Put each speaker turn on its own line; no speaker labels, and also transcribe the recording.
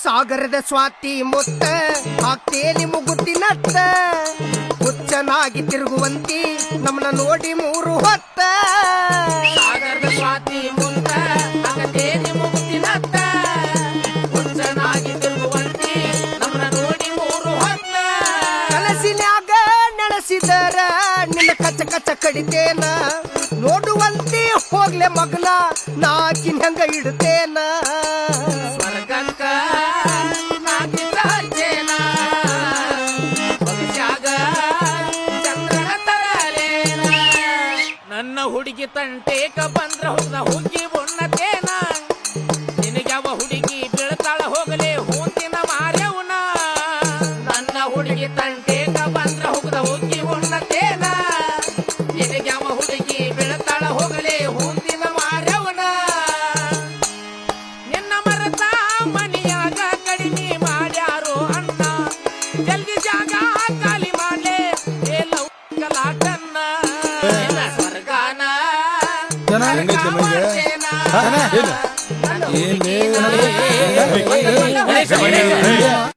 ಸಾಗರದ ಸ್ವಾತಿ ಮುತ್ತ ಹಾಕ್ತೇನಿ ಮುಗುತ್ತಿನತ್ತ ಹುಚ್ಚನಾಗಿ ತಿರುಗುವಂತಿ ನಮ್ಮನ್ನ ನೋಡಿ ಮೂರು ಹೊತ್ತ.
ಸಾಗರದ ಸ್ವಾತಿ ಮುಂದ ಅಗತೇನಿ ಮುಗುತ್ತಿನತ್ತ ಹುಚ್ಚನಾಗಿ ತಿರುಗುವಂತಿ ನಮ್ಮನ್ನ ನೋಡಿ ಮೂರು ಹೊತ್ತ.
ಕನಸಿನ್ಯಾಗ ನೆನೆಸಿದರ ನಿನ್ನ ಕಚ್ಚ ಕಚ್ಚ ಕಡಿತೇನ. ನೋಡುವಂತಿ ಹೋಗ್ಲೆ ಮಗ್ನ ನಾಕಿನ ಹಂಗ ಇಡ್ತೇನ
ನನ್ನ ಹುಡುಗಿ ತಂಟೇಕ ಬಂದ್ರ ಹುಡ್ದ ಹುಗ್ಗಿ ಉಣ್ಣತೇನ ನಿನಗ್ಯಾವ ಹುಡುಗಿ ಬೀಳ್ತಾಳ ಹೋಗಲಿ ಹೂಂತಿನ ಮಾರ್ಯವನ. ನನ್ನ ಹುಡುಗಿ ತಂಟೇಕ ಬಂದ್ರ ಹುಗ್ದ ಹುಗ್ಗಿ ಉಣ್ಣತೇನ ನಿನಗ್ಯಾವ ಹುಡುಗಿ ಬೀಳ್ತಾಳ ಹೋಗಲಿ ಹೂಂತಿನ ಮಾರ್ಯವನ. ನಿನ್ನ ಮರತ ಮನಿಯಾಗ ಕಡಿಮೆ ಮಾಡ್ಯಾರೋ ಅಣ್ಣ. ಜಲ್ದಿ ಜಾಗ
ಜನ ಹೆಂಗೈತೆ? ಹಾ? ಏನು? ಏನ್